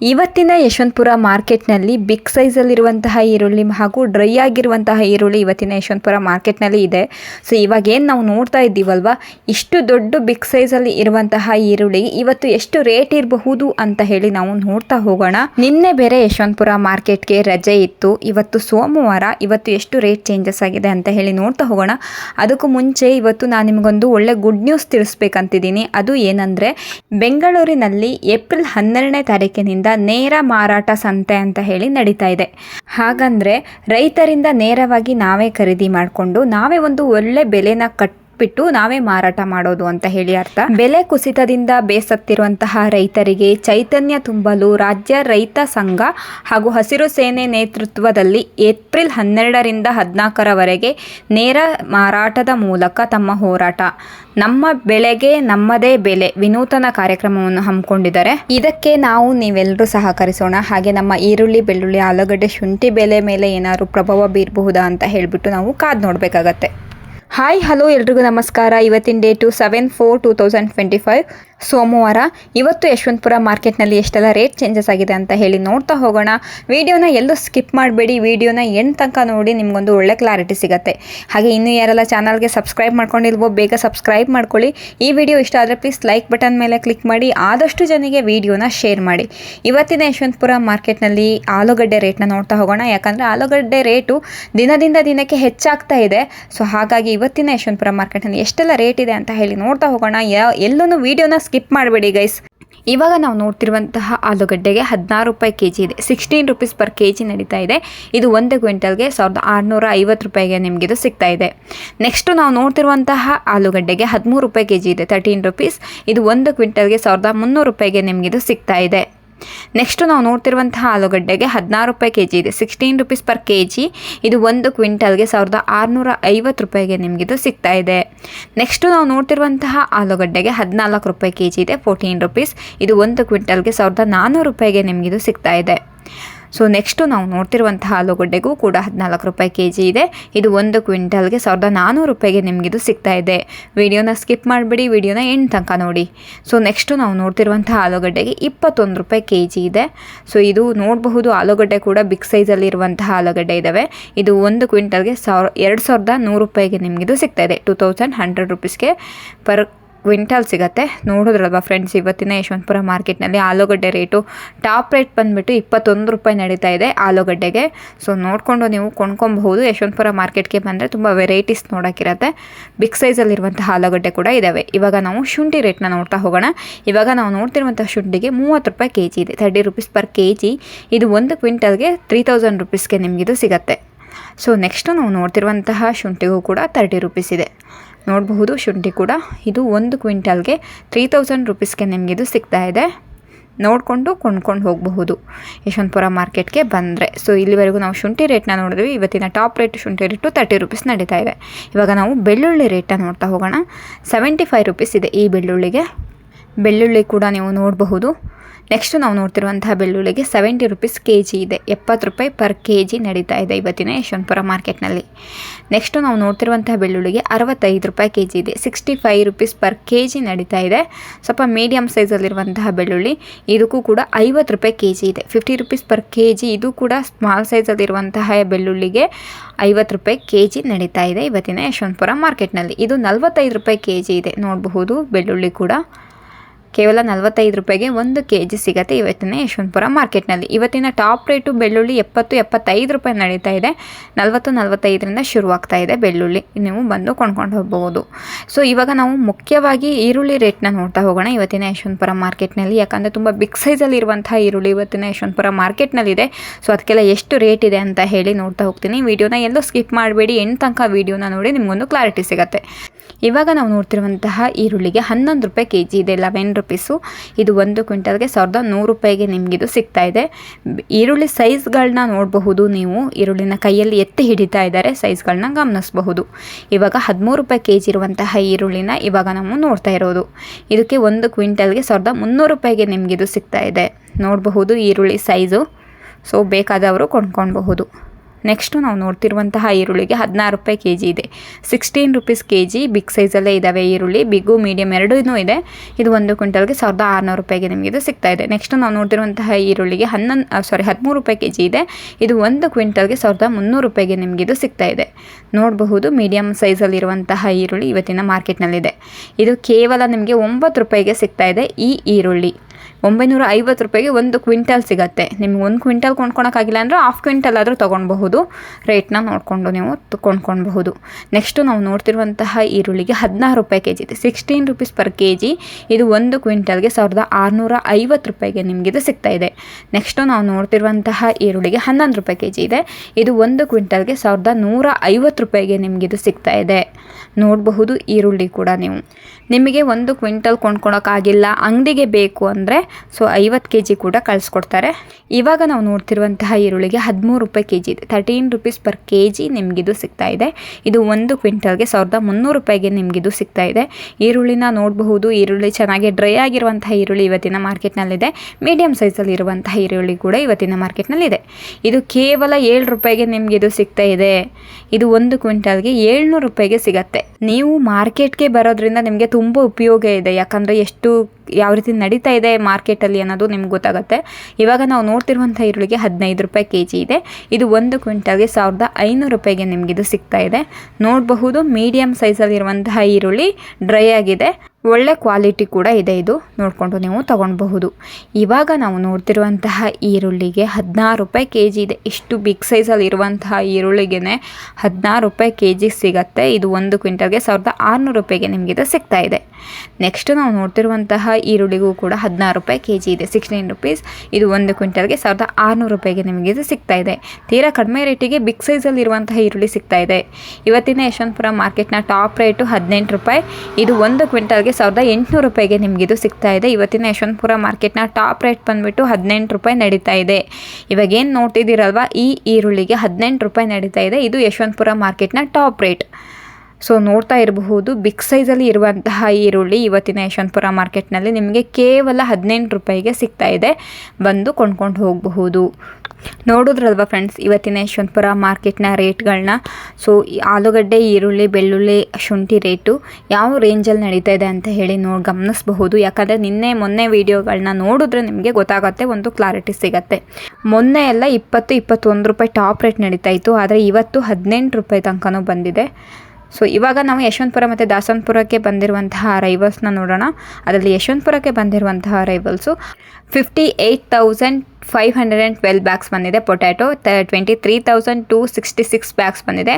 ಇವತ್ತಿನ ಯಶವಂತಪುರ ಮಾರ್ಕೆಟ್ನಲ್ಲಿ ಬಿಗ್ ಸೈಜಲ್ಲಿರುವಂತಹ ಈರುಳ್ಳಿ ಹಾಗೂ ಡ್ರೈ ಆಗಿರುವಂತಹ ಈರುಳ್ಳಿ ಇವತ್ತಿನ ಯಶವಂತಪುರ ಮಾರ್ಕೆಟ್ನಲ್ಲಿ ಇದೆ. ಸೊ ಇವಾಗ ಏನು ನಾವು ನೋಡ್ತಾ ಇದ್ದೀವಲ್ವ? ಇಷ್ಟು ದೊಡ್ಡ ಬಿಗ್ ಸೈಜಲ್ಲಿ ಇರುವಂತಹ ಈರುಳ್ಳಿ ಇವತ್ತು ಎಷ್ಟು ರೇಟ್ ಇರಬಹುದು ಅಂತ ಹೇಳಿ ನಾವು ನೋಡ್ತಾ ಹೋಗೋಣ. ನಿನ್ನೆ ಬೇರೆ ಯಶವಂತಪುರ ಮಾರ್ಕೆಟ್ಗೆ ರಜೆ ಇತ್ತು. ಇವತ್ತು ಸೋಮವಾರ ಇವತ್ತು ಎಷ್ಟು ರೇಟ್ ಚೇಂಜಸ್ ಆಗಿದೆ ಅಂತ ಹೇಳಿ ನೋಡ್ತಾ ಹೋಗೋಣ. ಅದಕ್ಕೂ ಮುಂಚೆ ಇವತ್ತು ನಾನು ನಿಮಗೊಂದು ಒಳ್ಳೆ ಗುಡ್ ನ್ಯೂಸ್ ತಿಳಿಸ್ಬೇಕಂತಿದ್ದೀನಿ. ಅದು ಏನಂದರೆ, ಬೆಂಗಳೂರಿನಲ್ಲಿ ಏಪ್ರಿಲ್ ಹನ್ನೆರಡನೇ ತಾರೀಕಿನಿಂದ ನೇರ ಮಾರಾಟ ಸಂತೆ ಅಂತ ಹೇಳಿ ನಡೀತಾ ಇದೆ. ಹಾಗಂದ್ರೆ ರೈತರಿಂದ ನೇರವಾಗಿ ನಾವೇ ಖರೀದಿ ಮಾಡಿಕೊಂಡು ನಾವೇ ಒಂದು ಒಳ್ಳೆ ಬೆಲೆನ ಕಟ್ ಬಿಟ್ಟು ನಾವೇ ಮಾರಾಟ ಮಾಡೋದು ಅಂತ ಹೇಳಿ ಅರ್ಥ. ಬೆಲೆ ಕುಸಿತದಿಂದ ಬೇಸತ್ತಿರುವಂತಹ ರೈತರಿಗೆ ಚೈತನ್ಯ ತುಂಬಲು ರಾಜ್ಯ ರೈತ ಸಂಘ ಹಾಗೂ ಹಸಿರು ಸೇನೆ ನೇತೃತ್ವದಲ್ಲಿ ಏಪ್ರಿಲ್ ಹನ್ನೆರಡರಿಂದ ಹದಿನಾಲ್ಕರವರೆಗೆ ನೇರ ಮಾರಾಟದ ಮೂಲಕ ತಮ್ಮ ಹೋರಾಟ. ನಮ್ಮ ಬೆಳೆಗೆ ನಮ್ಮದೇ ಬೆಲೆ ವಿನೂತನ ಕಾರ್ಯಕ್ರಮವನ್ನು ಹಮ್ಮಿಕೊಂಡಿದ್ದಾರೆ. ಇದಕ್ಕೆ ನಾವು ನೀವೆಲ್ಲರೂ ಸಹಕರಿಸೋಣ. ಹಾಗೆ ನಮ್ಮ ಈರುಳ್ಳಿ, ಬೆಳ್ಳುಳ್ಳಿ, ಆಲೂಗಡ್ಡೆ, ಶುಂಠಿ ಬೆಲೆ ಮೇಲೆ ಏನಾದರೂ ಪ್ರಭಾವ ಬೀರಬಹುದಾ ಅಂತ ಹೇಳಿಬಿಟ್ಟು ನಾವು ಕಾದು ನೋಡಬೇಕಾಗತ್ತೆ. ಹಾಯ್ ಹಲೋ ಎಲ್ರಿಗೂ ನಮಸ್ಕಾರ. ಇವತ್ತಿನ date seven four two thousand twenty five ಸೋಮವಾರ ಇವತ್ತು ಯಶವಂತಪುರ ಮಾರ್ಕೆಟ್ನಲ್ಲಿ ಎಷ್ಟೆಲ್ಲ ರೇಟ್ ಚೇಂಜಸ್ ಆಗಿದೆ ಅಂತ ಹೇಳಿ ನೋಡ್ತಾ ಹೋಗೋಣ. ವಿಡಿಯೋನ ಎಲ್ಲೂ ಸ್ಕಿಪ್ ಮಾಡಬೇಡಿ. ವಿಡಿಯೋನ ಎಂಡ್ ತನಕ ನೋಡಿ ನಿಮಗೊಂದು ಒಳ್ಳೆ ಕ್ಲಾರಿಟಿ ಸಿಗುತ್ತೆ. ಹಾಗೆ ಇನ್ನೂ ಯಾರೆಲ್ಲ ಚಾನಲ್ಗೆ ಸಬ್ಸ್ಕ್ರೈಬ್ ಮಾಡ್ಕೊಂಡಿಲ್ವೋ ಬೇಗ ಸಬ್ಸ್ಕ್ರೈಬ್ ಮಾಡ್ಕೊಳ್ಳಿ. ಈ ವಿಡಿಯೋ ಇಷ್ಟ ಆದರೆ ಪ್ಲೀಸ್ ಲೈಕ್ ಬಟನ್ ಮೇಲೆ ಕ್ಲಿಕ್ ಮಾಡಿ. ಆದಷ್ಟು ಜನಿಗೆ ವಿಡಿಯೋನ ಶೇರ್ ಮಾಡಿ. ಇವತ್ತಿನ ಯಶವಂತಪುರ ಮಾರ್ಕೆಟ್ನಲ್ಲಿ ಆಲೂಗಡ್ಡೆ ರೇಟ್ನ ನೋಡ್ತಾ ಹೋಗೋಣ. ಯಾಕಂದರೆ ಆಲೂಗಡ್ಡೆ ರೇಟು ದಿನದಿಂದ ದಿನಕ್ಕೆ ಹೆಚ್ಚಾಗ್ತಾ ಇದೆ. ಸೊ ಹಾಗಾಗಿ ಇವತ್ತಿನ ಯಶವಂತಪುರ ಮಾರ್ಕೆಟ್ನಲ್ಲಿ ಎಷ್ಟೆಲ್ಲ ರೇಟ್ ಇದೆ ಅಂತ ಹೇಳಿ ನೋಡ್ತಾ ಹೋಗೋಣ. ಯಾ ಎಲ್ಲೂ ವಿಡಿಯೋನ ಸ್ಕಿಪ್ ಮಾಡಬೇಡಿ ಗೈಸ್. ಇವಾಗ ನಾವು ನೋಡ್ತಿರುವಂತಹ ಆಲೂಗಡ್ಡೆಗೆ ಹದಿನಾರು ರೂಪಾಯಿ ಕೆ ಜಿ ಇದೆ. Sixteen rupees per K G ನಡೀತಾ ಇದೆ. ಇದು ಒಂದು ಕ್ವಿಂಟಲ್ಗೆ ಸಾವಿರದ ಆರುನೂರ ಐವತ್ತು ರೂಪಾಯಿಗೆ ಇದು ಸಿಗ್ತಾ ಇದೆ. ನೆಕ್ಸ್ಟು ನಾವು ನೋಡ್ತಿರುವಂತಹ ಆಲೂಗಡ್ಡೆಗೆ ಹದಿಮೂರು ರೂಪಾಯಿ ಕೆ ಜಿ ಇದೆ. ತರ್ಟೀನ್ ರುಪೀಸ್ ಇದು ಒಂದು ಕ್ವಿಂಟಲ್ಗೆ ಸಾವಿರದ ಮುನ್ನೂರು ರೂಪಾಯಿಗೆ ನಿಮಗಿದು ಸಿಗ್ತಾ ಇದೆ. ನೆಕ್ಸ್ಟು ನಾವು ನೋಡ್ತಿರುವಂತಹ ಆಲೂಗಡ್ಡೆಗೆ ಹದಿನಾರು ರೂಪಾಯಿ ಕೆ ಜಿ ಇದೆ. Sixteen rupees per K G ಇದು ಒಂದು ಕ್ವಿಂಟಲ್ಗೆ ಸಾವಿರದ ಆರುನೂರ ಐವತ್ತು ರೂಪಾಯಿಗೆ ನಿಮಗಿದು ಸಿಗ್ತಾ ಇದೆ. ನೆಕ್ಸ್ಟು ನಾವು ನೋಡ್ತಿರುವಂತಹ ಆಲೂಗಡ್ಡೆಗೆ ಹದಿನಾಲ್ಕು ರೂಪಾಯಿ ಕೆ ಜಿ ಇದೆ. ಫೋರ್ಟೀನ್ ರುಪೀಸ್ ಇದು ಒಂದು ಕ್ವಿಂಟಲ್ಗೆ ಸಾವಿರದ ನಾನ್ನೂರು ರೂಪಾಯಿಗೆ ನಿಮಗಿದು ಸಿಗ್ತಾ ಇದೆ. ಸೊ ನೆಕ್ಸ್ಟು ನಾವು ನೋಡ್ತಿರುವಂತಹ ಆಲೂಗಡ್ಡೆಗೂ ಕೂಡ ಹದಿನಾಲ್ಕು ರೂಪಾಯಿ ಕೆ ಜಿ ಇದೆ. ಇದು ಒಂದು ಕ್ವಿಂಟಲ್ಗೆ ಸಾವಿರದ ನಾನ್ನೂರು ರೂಪಾಯಿಗೆ ನಿಮಗಿದು ಸಿಗ್ತಾ ಇದೆ. ವಿಡಿಯೋನ ಸ್ಕಿಪ್ ಮಾಡಿಬಿಡಿ, ವಿಡಿಯೋನ ಎಂಟು ತನಕ ನೋಡಿ. ಸೊ ನೆಕ್ಸ್ಟು ನಾವು ನೋಡ್ತಿರುವಂತಹ ಆಲೂಗಡ್ಡೆಗೆ ಇಪ್ಪತ್ತೊಂದು ರೂಪಾಯಿ ಕೆ ಜಿ ಇದೆ. ಸೊ ಇದು ನೋಡಬಹುದು, ಆಲೂಗಡ್ಡೆ ಕೂಡ ಬಿಗ್ ಸೈಜಲ್ಲಿ ಇರುವಂತಹ ಆಲೂಗಡ್ಡೆ ಇದ್ದಾವೆ ಇದು ಒಂದು ಕ್ವಿಂಟಲ್ಗೆ ಸಾವಿರ, ಎರಡು ಸಾವಿರದ ನೂರು ರೂಪಾಯಿಗೆ ನಿಮಗಿದು ಸಿಗ್ತಾ ಇದೆ. ಟು ತೌಸಂಡ್ ಹಂಡ್ರೆಡ್ ರುಪೀಸ್ಗೆ ಪರ್ ಕ್ವಿಂಟಲ್ ಸಿಗುತ್ತೆ. ನೋಡಿದ್ರಲ್ವಾ ಫ್ರೆಂಡ್ಸ್ ಇವತ್ತಿನ ಯಶವಂತಪುರ ಮಾರ್ಕೆಟ್ನಲ್ಲಿ ಆಲೂಗಡ್ಡೆ ರೇಟು ಟಾಪ್ ರೇಟ್ ಬಂದುಬಿಟ್ಟು ಇಪ್ಪತ್ತೊಂದು ರೂಪಾಯಿ ನಡೀತಾ ಇದೆ ಆಲೂಗಡ್ಡೆಗೆ. ಸೊ ನೋಡಿಕೊಂಡು ನೀವು ಕೊಂಡ್ಕೊಬಹುದು. ಯಶವಂತಪುರ ಮಾರ್ಕೆಟ್ಗೆ ಬಂದರೆ ತುಂಬ ವೆರೈಟೀಸ್ ನೋಡೋಕ್ಕಿರತ್ತೆ ಬಿಗ್ ಸೈಜಲ್ಲಿರುವಂಥ ಆಲೂಗಡ್ಡೆ ಕೂಡ ಇದ್ದಾವೆ ಇವಾಗ ನಾವು ಶುಂಠಿ ರೇಟ್ನ ನೋಡ್ತಾ ಹೋಗೋಣ. ಇವಾಗ ನಾವು ನೋಡ್ತಿರುವಂಥ ಶುಂಠಿಗೆ ಮೂವತ್ತು ರೂಪಾಯಿ ಕೆ ಜಿ ಇದೆ. Thirty rupees per K G ಇದು ಒಂದು ಕ್ವಿಂಟಲ್ಗೆ ತ್ರೀ ತೌಸಂಡ್ ರುಪೀಸ್ಗೆ ನಿಮಗಿದು ಸಿಗುತ್ತೆ. ಸೊ ನೆಕ್ಸ್ಟು ನಾವು ನೋಡ್ತಿರುವಂತಹ ಶುಂಠಿಗೂ ಕೂಡ ತರ್ಟಿ ರುಪೀಸ್ ಇದೆ. ನೋಡಬಹುದು, ಶುಂಠಿ ಕೂಡ. ಇದು ಒಂದು ಕ್ವಿಂಟಲ್ಗೆ ತ್ರೀ ತೌಸಂಡ್ ರುಪೀಸ್ಗೆ ನಿಮಗಿದು ಸಿಗ್ತಾ ಇದೆ. ನೋಡಿಕೊಂಡು ಕೊಂಡ್ಕೊಂಡು ಹೋಗಬಹುದು. ಯಶವಂತಪುರ ಮಾರ್ಕೆಟ್ಗೆ ಬಂದರೆ. ಸೊ ಇಲ್ಲಿವರೆಗೂ ನಾವು ಶುಂಠಿ ರೇಟ್ನ ನೋಡಿದ್ವಿ. ಇವತ್ತಿನ ಟಾಪ್ ರೇಟ್ ಶುಂಠಿ ರೇಟು ತರ್ಟಿ ರುಪೀಸ್ ನಡೀತಾ ಇದೆ. ಇವಾಗ ನಾವು ಬೆಳ್ಳುಳ್ಳಿ ರೇಟ್ನ ನೋಡ್ತಾ ಹೋಗೋಣ. ಸೆವೆಂಟಿ ಫೈವ್ ರುಪೀಸ್ ಇದೆ ಈ ಬೆಳ್ಳುಳ್ಳಿಗೆ. ಬೆಳ್ಳುಳ್ಳಿ ಕೂಡ ನೀವು ನೋಡಬಹುದು. ನೆಕ್ಸ್ಟ್ ನಾವು ನೋಡ್ತಿರುವಂತಹ ಬೆಳ್ಳುಳ್ಳಿಗೆ ಸೆವೆಂಟಿ ರುಪೀಸ್ ಕೆ ಜಿ ಇದೆ. ಎಪ್ಪತ್ತು ರೂಪಾಯಿ ಪರ್ ಕೆ ಜಿ ನಡೀತಾ ಇದೆ ಇವತ್ತಿನ ಯಶವಂತಪುರ ಮಾರ್ಕೆಟ್ನಲ್ಲಿ. ನೆಕ್ಸ್ಟು ನಾವು ನೋಡ್ತಿರುವಂತಹ ಬೆಳ್ಳುಳ್ಳಿಗೆ ಅರವತ್ತೈದು ರೂಪಾಯಿ ಕೆ ಜಿ ಇದೆ. Sixty five rupees per K G ನಡೀತಾ ಇದೆ. ಸ್ವಲ್ಪ ಮೀಡಿಯಮ್ ಸೈಜಲ್ಲಿರುವಂತಹ ಬೆಳ್ಳುಳ್ಳಿ, ಇದಕ್ಕೂ ಕೂಡ ಐವತ್ತು ರೂಪಾಯಿ ಕೆ ಜಿ ಇದೆ. Fifty rupees per K G ಇದು ಕೂಡ ಸ್ಮಾಲ್ ಸೈಜಲ್ಲಿರುವಂತಹ ಬೆಳ್ಳುಳ್ಳಿಗೆ ಐವತ್ತು ರೂಪಾಯಿ ಕೆ ಜಿ ನಡೀತಾ ಇದೆ ಇವತ್ತಿನ ಯಶವಂತಪುರ ಮಾರ್ಕೆಟ್ನಲ್ಲಿ. ಇದು ನಲ್ವತ್ತೈದು ರೂಪಾಯಿ ಕೆ ಜಿ ಇದೆ. ನೋಡಬಹುದು ಬೆಳ್ಳುಳ್ಳಿ ಕೂಡ. ಕೇವಲ ನಲವತ್ತೈದು ರೂಪಾಯಿಗೆ ಒಂದು ಕೆ ಜಿ ಸಿಗುತ್ತೆ. ಇವತ್ತಿನ ಯಶವಂತಪುರ ಮಾರ್ಕೆಟ್ನಲ್ಲಿ. ಇವತ್ತಿನ ಟಾಪ್ ರೇಟು ಬೆಳ್ಳುಳ್ಳಿ ಎಪ್ಪತ್ತು, ಎಪ್ಪತ್ತೈದು ರೂಪಾಯಿ ನಡೀತಾ ಇದೆ. ನಲವತ್ತು, ನಲವತ್ತೈದರಿಂದ ಶುರುವಾಗ್ತಾ ಇದೆ ಬೆಳ್ಳುಳ್ಳಿ. ನೀವು ಬಂದು ಕೊಂಡ್ಕೊಂಡು ಹೋಗ್ಬೋದು. ಸೊ ಇವಾಗ ನಾವು ಮುಖ್ಯವಾಗಿ ಈರುಳ್ಳಿ ರೇಟ್ನ ನೋಡ್ತಾ ಹೋಗೋಣ ಇವತ್ತಿನ ಯಶವಂತಪುರ ಮಾರ್ಕೆಟ್ನಲ್ಲಿ. ಯಾಕಂದರೆ ತುಂಬ ಬಿಗ್ ಸೈಜಲ್ಲಿ ಇರುವಂತಹ ಈರುಳ್ಳಿ ಇವತ್ತಿನ ಯಶವಂತಪುರ ಮಾರ್ಕೆಟ್ನಲ್ಲಿದೆ. ಸೊ ಅದಕ್ಕೆಲ್ಲ ಎಷ್ಟು ರೇಟ್ ಇದೆ ಅಂತ ಹೇಳಿ ನೋಡ್ತಾ ಹೋಗ್ತೀನಿ. ವಿಡಿಯೋನ ಎಲ್ಲೂ ಸ್ಕಿಪ್ ಮಾಡಬೇಡಿ. ಎಂಟು ತನಕ ವಿಡಿಯೋನ ನೋಡಿ ನಿಮಗೊಂದು ಕ್ಲಾರಿಟಿ ಸಿಗುತ್ತೆ. ಇವಾಗ ನಾವು ನೋಡ್ತಿರುವಂತಹ ಈರುಳ್ಳಿಗೆ ಹನ್ನೊಂದು ರೂಪಾಯಿ ಕೆ ಜಿ ಇದೆ ಲೆವೆನ್ ರುಪೀಸು ಇದು ಒಂದು ಕ್ವಿಂಟಲ್ಗೆ ಸಾವಿರದ ನೂರು ರೂಪಾಯಿಗೆ ನಿಮಗಿದು ಸಿಗ್ತಾ ಇದೆ. ಈರುಳ್ಳಿ ಸೈಜ್ಗಳನ್ನ ನೋಡಬಹುದು ನೀವು. ಈರುಳ್ಳಿನ ಕೈಯಲ್ಲಿ ಎತ್ತಿ ಹಿಡಿತಾ ಇದ್ದಾರೆ ಸೈಜ್ಗಳನ್ನ ಗಮನಿಸಬಹುದು. ಇವಾಗ ಹದಿಮೂರು ರೂಪಾಯಿ ಕೆ ಜಿ ಇರುವಂತಹ ಈರುಳ್ಳಿನ ಇವಾಗ ನಾವು ನೋಡ್ತಾ ಇರೋದು. ಇದಕ್ಕೆ ಒಂದು ಕ್ವಿಂಟಲ್ಗೆ ಸಾವಿರದ ಮುನ್ನೂರು ರೂಪಾಯಿಗೆ ನಿಮಗಿದು ಸಿಗ್ತಾ ಇದೆ. ನೋಡಬಹುದು ಈರುಳ್ಳಿ ಸೈಜು ಸೊ ಬೇಕಾದವರು ಕೊಂಡ್ಕೊಳ್ಬಹುದು. ನೆಕ್ಸ್ಟು ನಾವು ನೋಡ್ತಿರುವಂತಹ ಈರುಳ್ಳಿಗೆ ಹದಿನಾರು ರೂಪಾಯಿ ಕೆ ಜಿ ಇದೆ. Sixteen rupees K G big ಸೈಜಲ್ಲೇ ಇದ್ದಾವೆ ಈರುಳ್ಳಿ. ಬಿಗು ಮೀಡಿಯಮ್ ಎರಡೂ ಇದೆ. ಇದು ಒಂದು ಕ್ವಿಂಟಲ್ಗೆ ಸಾವಿರದ ಆರುನೂರು ರೂಪಾಯಿಗೆ ನಿಮಗೆ ಇದು ಸಿಗ್ತಾ ಇದೆ. ನೆಕ್ಸ್ಟ್ ನಾವು ನೋಡ್ತಿರುವಂತಹ ಈರುಳ್ಳಿಗೆ ಹನ್ನೊಂದು ಸಾರಿ ಹದಿಮೂರು ರೂಪಾಯಿ ಕೆ ಜಿ ಇದೆ. ಇದು ಒಂದು ಕ್ವಿಂಟಲ್ಗೆ ಸಾವಿರದ ಮುನ್ನೂರು ರೂಪಾಯಿಗೆ ನಿಮಗೆ ಇದು ಸಿಗ್ತಾ ಇದೆ. ನೋಡಬಹುದು ಮೀಡಿಯಮ್ ಸೈಜಲ್ಲಿರುವಂತಹ ಈರುಳ್ಳಿ ಇವತ್ತಿನ ಮಾರ್ಕೆಟ್ನಲ್ಲಿದೆ ಇದು ಕೇವಲ ನಿಮಗೆ ಒಂಬತ್ತು ರೂಪಾಯಿಗೆ ಸಿಗ್ತಾ ಇದೆ ಈ ಈರುಳ್ಳಿ. ಒಂಬೈನೂರ ಐವತ್ತು ರೂಪಾಯಿಗೆ ಒಂದು ಕ್ವಿಂಟಲ್ ಸಿಗುತ್ತೆ. ನಿಮ್ಗೆ ಒಂದು ಕ್ವಿಂಟಲ್ ಕೊಂಡ್ಕೊಳಕ್ಕಾಗಿಲ್ಲ ಅಂದರೆ ಹಾಫ್ ಕ್ವಿಂಟಲ್ ಆದರೂ ತೊಗೊಳ್ಬಹುದು ರೇಟ್ನ ನೋಡಿಕೊಂಡು ನೀವು ಕೊಂಡ್ಕೊಳ್ಬಹುದು. ನೆಕ್ಸ್ಟು ನಾವು ನೋಡ್ತಿರುವಂತಹ ಈರುಳ್ಳಿಗೆ ಹದಿನಾರು ರೂಪಾಯಿ ಕೆ ಜಿ ಇದೆ. Sixteen rupees per K G ಇದು ಒಂದು ಕ್ವಿಂಟಲ್ಗೆ ಸಾವಿರದ ಆರುನೂರ ಐವತ್ತು ರೂಪಾಯಿಗೆ ಇದು ಸಿಗ್ತಾ ಇದೆ. ನೆಕ್ಸ್ಟು ನಾವು ನೋಡ್ತಿರುವಂತಹ ಈರುಳ್ಳಿಗೆ ಹನ್ನೊಂದು ರೂಪಾಯಿ ಕೆ ಜಿ ಇದೆ. ಇದು ಒಂದು ಕ್ವಿಂಟಲ್ಗೆ ಸಾವಿರದ ನೂರ ಐವತ್ತು ರೂಪಾಯಿಗೆ ನಿಮಗಿದು ಸಿಗ್ತಾ ಇದೆ. ನೋಡಬಹುದು ಈರುಳ್ಳಿ ಕೂಡ ನೀವು. ನಿಮಗೆ ಒಂದು ಕ್ವಿಂಟಲ್ ಕೊಂಡ್ಕೊಳಕ್ಕಾಗಿಲ್ಲ, ಅಂಗಡಿಗೆ ಬೇಕು ಅಂದರೆ ಸೊ ಐವತ್ತು ಕೆ ಜಿ ಕೂಡ ಕಳಿಸ್ಕೊಡ್ತಾರೆ. ಇವಾಗ ನಾವು ನೋಡ್ತಿರುವಂತಹ ಈರುಳ್ಳಿಗೆ ಹದಿಮೂರು ರೂಪಾಯಿ ಕೆ ಜಿ ಇದೆ. Thirteen rupees per K G ನಿಮಗಿದು ಸಿಗ್ತಾ ಇದೆ. ಇದು ಒಂದು ಕ್ವಿಂಟಲ್ಗೆ ಸಾವಿರದ ಮುನ್ನೂರು ರೂಪಾಯಿಗೆ ನಿಮಗಿದು ಸಿಗ್ತಾ ಇದೆ. ಈರುಳ್ಳಿನ ನೋಡಬಹುದು, ಈರುಳ್ಳಿ ಚೆನ್ನಾಗಿ ಡ್ರೈ ಆಗಿರುವಂತಹ ಈರುಳ್ಳಿ ಇವತ್ತಿನ ಮಾರ್ಕೆಟ್ನಲ್ಲಿದೆ. ಮೀಡಿಯಮ್ ಸೈಜಲ್ಲಿ ಇರುವಂತಹ ಈರುಳ್ಳಿ ಕೂಡ ಇವತ್ತಿನ ಮಾರ್ಕೆಟ್ನಲ್ಲಿದೆ. ಇದು ಕೇವಲ ಏಳು ರೂಪಾಯಿಗೆ ನಿಮಗಿದು ಸಿಗ್ತಾ ಇದೆ. ಇದು ಒಂದು ಕ್ವಿಂಟಲ್ಗೆ ಏಳ್ನೂರು ರೂಪಾಯಿಗೆ ಸಿಗತ್ತೆ. ನೀವು ಮಾರ್ಕೆಟ್ಗೆ ಬರೋದ್ರಿಂದ ನಿಮಗೆ ತುಂಬ ಉಪಯೋಗ ಇದೆ. ಯಾಕಂದರೆ ಎಷ್ಟು ಯಾವ ರೀತಿ ನಡೀತಾ ಇದೆ ಮಾರ್ಕೆಟಲ್ಲಿ ಅನ್ನೋದು ನಿಮ್ಗೆ ಗೊತ್ತಾಗುತ್ತೆ. ಇವಾಗ ನಾವು ನೋಡ್ತಿರುವಂಥ ಈರುಳ್ಳಿಗೆ ಹದಿನೈದು ರೂಪಾಯಿ ಕೆ ಜಿ ಇದೆ. ಇದು ಒಂದು ಕ್ವಿಂಟಲ್ಗೆ ಸಾವಿರದ ಐನೂರು ರೂಪಾಯಿಗೆ ನಿಮಗಿದು ಸಿಗ್ತಾ ಇದೆ. ನೋಡಬಹುದು ಮೀಡಿಯಮ್ ಸೈಜಲ್ಲಿರುವಂತಹ ಈರುಳ್ಳಿ ಡ್ರೈ ಆಗಿದೆ. ಒಳ್ಳೆ ಕ್ವಾಲಿಟಿ ಕೂಡ ಇದೆ ಇದು. ನೋಡಿಕೊಂಡು ನೀವು ತಗೊಳ್ಬಹುದು. ಇವಾಗ ನಾವು ನೋಡ್ತಿರುವಂತಹ ಈರುಳ್ಳಿಗೆ ಹದಿನಾರು ರೂಪಾಯಿ ಕೆ ಜಿ ಇದೆ. ಇಷ್ಟು ಬಿಗ್ ಸೈಜಲ್ಲಿ ಇರುವಂತಹ ಈರುಳ್ಳಿಗೆ ಹದಿನಾರು ರೂಪಾಯಿ ಕೆ ಜಿ ಸಿಗತ್ತೆ. ಇದು ಒಂದು ಕ್ವಿಂಟಲ್ಗೆ ಸಾವಿರದ ಆರುನೂರು ರೂಪಾಯಿಗೆ ಇದು ಸಿಗ್ತಾ ಇದೆ. ನೆಕ್ಸ್ಟ್ ನಾವು ನೋಡ್ತಿರುವಂತಹ ಈರುಳ್ಳಿಗೂ ಕೂಡ ಹದಿನಾರು ರೂಪಾಯಿ ಕೆ ಜಿ ಇದೆ. ಸಿಕ್ಸ್ಟೀನ್ ರುಪೀಸ್ ಇದು ಒಂದು ಕ್ವಿಂಟಲ್ಗೆ ಸಾವಿರದ ಆರುನೂರು ರೂಪಾಯಿಗೆ ಇದು ಸಿಗ್ತಾ ಇದೆ. ತೀರಾ ಕಡಿಮೆ ರೇಟಿಗೆ ಬಿಗ್ ಸೈಜಲ್ಲಿ ಇರುವಂತಹ ಈರುಳ್ಳಿ ಸಿಗ್ತಾ ಇದೆ. ಇವತ್ತಿನ ಯಶವಂತಪುರ ಮಾರ್ಕೆಟ್ನ ಟಾಪ್ ರೇಟು ಹದಿನೆಂಟು ರೂಪಾಯಿ. ಇದು ಒಂದು ಕ್ವಿಂಟಲ್ಗೆ ಸಾವಿರದ ಎಂಟುನೂರು ರೂಪಾಯಿಗೆ ನಿಮಗಿದು ಸಿಗ್ತಾ ಇದೆ. ಇವತ್ತಿನ ಯಶವಂತಪುರ ಮಾರ್ಕೆಟ್ನ ಟಾಪ್ ರೇಟ್ ಬಂದುಬಿಟ್ಟು ಹದಿನೆಂಟು ರೂಪಾಯಿ ನಡೀತಾ ಇದೆ. ಇವಾಗ ಏನು ನೋಡ್ತಿದ್ದೀರಲ್ವ? ಈ ಈರುಳ್ಳಿಗೆ ಹದಿನೆಂಟು ರೂಪಾಯಿ ನಡೀತಾ ಇದೆ. ಇದು ಯಶವಂತಪುರ ಮಾರ್ಕೆಟ್ನ ಟಾಪ್ ರೇಟ್. ಸೊ ನೋಡ್ತಾ ಇರಬಹುದು ಬಿಗ್ ಸೈಜಲ್ಲಿ ಇರುವಂತಹ ಈರುಳ್ಳಿ ಇವತ್ತಿನ ಯಶವಂತಪುರ ಮಾರ್ಕೆಟ್ನಲ್ಲಿ ನಿಮಗೆ ಕೇವಲ ಹದಿನೆಂಟು ರೂಪಾಯಿಗೆ ಸಿಗ್ತಾ ಇದೆ. ಬಂದು ಕೊಂಡ್ಕೊಂಡು ಹೋಗಬಹುದು. ನೋಡಿದ್ರಲ್ವ ಫ್ರೆಂಡ್ಸ್ ಇವತ್ತಿನ ಯಶವಂತಪುರ ಮಾರ್ಕೆಟ್ನ ರೇಟ್ಗಳನ್ನ ಸೊ ಆಲೂಗಡ್ಡೆ, ಈರುಳ್ಳಿ, ಬೆಳ್ಳುಳ್ಳಿ, ಶುಂಠಿ ರೇಟು ಯಾವ ರೇಂಜಲ್ಲಿ ನಡೀತಾ ಇದೆ ಅಂತ ಹೇಳಿ ನೋಡಿ ಗಮನಿಸಬಹುದು. ಯಾಕಂದರೆ ನಿನ್ನೆ, ಮೊನ್ನೆ ವೀಡಿಯೋಗಳನ್ನ ನೋಡಿದ್ರೆ ನಿಮಗೆ ಗೊತ್ತಾಗುತ್ತೆ, ಒಂದು ಕ್ಲಾರಿಟಿ ಸಿಗತ್ತೆ. ಮೊನ್ನೆ ಎಲ್ಲ ಇಪ್ಪತ್ತು, ಇಪ್ಪತ್ತೊಂದು ರೂಪಾಯಿ ಟಾಪ್ ರೇಟ್ ನಡೀತಾ ಇತ್ತು, ಆದರೆ ಇವತ್ತು ಹದಿನೆಂಟು ರೂಪಾಯಿ ತನಕನೂ ಬಂದಿದೆ. ಸೊ ಇವಾಗ ನಾವು ಯಶವಂತಪುರ ಮತ್ತು ದಾಸನಪುರಕ್ಕೆ ಬಂದಿರುವಂತಹ ರೈವಲ್ಸ್ನ ನೋಡೋಣ. ಅದರಲ್ಲಿ ಯಶವಂತಪುರಕ್ಕೆ ಬಂದಿರುವಂತಹ arrivals fifty eight thousand five hundred and twelve bags ಬಂದಿದೆ. ಪೊಟ್ಯಾಟೊ ತ twenty three thousand two sixty six bags ಬಂದಿದೆ.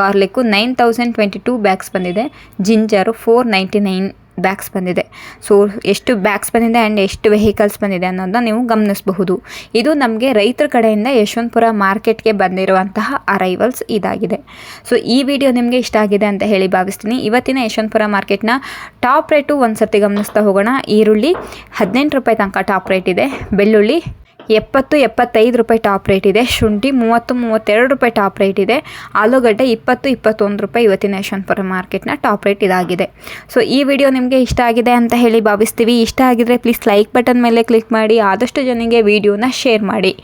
Garlic nine thousand twenty two bags ಬಂದಿದೆ. Ginger four ninety nine bags ಬಂದಿದೆ. ಸೊ, ಎಷ್ಟು ಬ್ಯಾಗ್ಸ್ ಬಂದಿದೆ ಆ್ಯಂಡ್ ಎಷ್ಟು vehicles ಬಂದಿದೆ ಅನ್ನೋದನ್ನ ನೀವು ಗಮನಿಸಬಹುದು. ಇದು ನಮಗೆ ರೈತರ ಕಡೆಯಿಂದ ಯಶವಂತಪುರ ಮಾರ್ಕೆಟ್ಗೆ ಬಂದಿರುವಂತಹ ಅರೈವಲ್ಸ್ ಇದಾಗಿದೆ. ಸೊ, ಈ ವಿಡಿಯೋ ನಿಮಗೆ ಇಷ್ಟ ಆಗಿದೆ ಅಂತ ಹೇಳಿ ಭಾವಿಸ್ತೀನಿ. ಇವತ್ತಿನ ಯಶವಂತಪುರ ಮಾರ್ಕೆಟ್ನ ಟಾಪ್ ರೇಟು ಒಂದು ಸರ್ತಿ ಗಮನಿಸ್ತಾ ಹೋಗೋಣ. ಈರುಳ್ಳಿ ಹದಿನೆಂಟು ರೂಪಾಯಿ ತನಕ ಟಾಪ್ ರೇಟ್ ಇದೆ. ಬೆಳ್ಳುಳ್ಳಿ ಎಪ್ಪತ್ತು, ಎಪ್ಪತ್ತೈದು ರೂಪಾಯಿ ಟಾಪ್ ರೇಟ್ ಇದೆ. ಶುಂಠಿ ಮೂವತ್ತು, ಮೂವತ್ತೆರಡು ರೂಪಾಯಿ ಟಾಪ್ ರೇಟ್ ಇದೆ. ಆಲೂಗಡ್ಡೆ ಇಪ್ಪತ್ತು, ಇಪ್ಪತ್ತೊಂದು ರೂಪಾಯಿ ಇವತ್ತಿನ ಯಶವಂತಪುರ ಮಾರ್ಕೆಟ್ನ ಟಾಪ್ ರೇಟ್ ಇದಾಗಿದೆ. ಸೊ ಈ ವಿಡಿಯೋ ನಿಮಗೆ ಇಷ್ಟ ಆಗಿದೆ ಅಂತ ಹೇಳಿ ಭಾವಿಸ್ತೀವಿ. ಇಷ್ಟ ಆಗಿದ್ರೆ ಪ್ಲೀಸ್ ಲೈಕ್ ಬಟನ್ ಮೇಲೆ ಕ್ಲಿಕ್ ಮಾಡಿ. ಆದಷ್ಟು ಜನರಿಗೆ ವಿಡಿಯೋನ ಶೇರ್ ಮಾಡಿ.